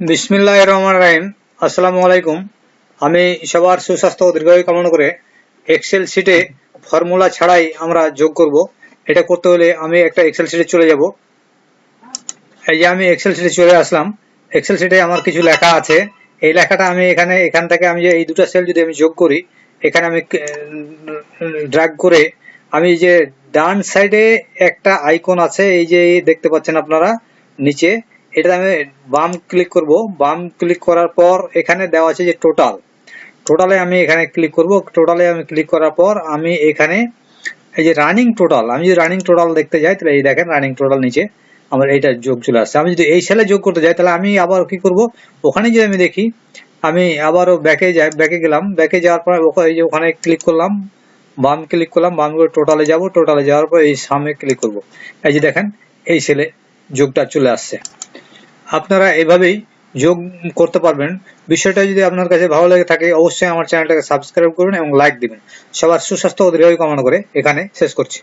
বিসমিল্লাহ রহমান রাহিম। আসসালামু আলাইকুম আমি সবার সুস্বাস্থ্য দীর্ঘায়ু কামনা করে এক্সেল শিটে ফর্মুলা ছাড়াই আমরা যোগ করব। এটা করতে হলে আমি একটা এক্সেল শিটে চলে যাব। এই যে আমি এক্সেল শিটে চলে আসলাম। এক্সেল শিটে আমার কিছু লেখা আছে। এই লেখাটা আমি এখানে, এখান থেকে আমি যে এই দুটো সেল যদি আমি যোগ করি, এখানে আমি ড্র্যাগ করে আমি যে ডান সাইডে একটা আইকন আছে, এই যে দেখতে পাচ্ছেন আপনারা, নিচে এটা আমি বাম ক্লিক করব। বাম ক্লিক করার পর এখানে দেওয়া আছে যে টোটাল টোটালে আমি এখানে ক্লিক করব। টোটালে আমি ক্লিক করার পর আমি এখানে এই যে রানিং টোটাল আমি যদি রানিং টোটাল দেখতে যাই, তাহলে এই দেখেন রানিং টোটাল নিচে আমার এইটা যোগ চলে আসছে। আমি যদি এই সেলে যোগ করতে যাই, তাহলে আমি আবার কি করব? ওখানে যদি আমি দেখি, আমি আবারও ব্যাকে যাই ব্যাকে গেলাম। ব্যাকে যাওয়ার পর এই যে ওখানে ক্লিক করলাম, বাম ক্লিক করলাম, বাম করে টোটালে যাব। টোটালে যাওয়ার পর এই সামনে ক্লিক করব। এই যে দেখেন, এই সেলে যোগটা চলে আসছে। আপনারা এভাবেই যোগ করতে পারবেন। বিষয়টা যদি আপনার কাছে ভালো লাগে থাকে, অবশ্যই আমার চ্যানেলটাকে সাবস্ক্রাইব করবেন এবং লাইক দিবেন। সবার সুস্বাস্থ্য ও দীর্ঘায়ু কামনা করে এখানে শেষ করছি।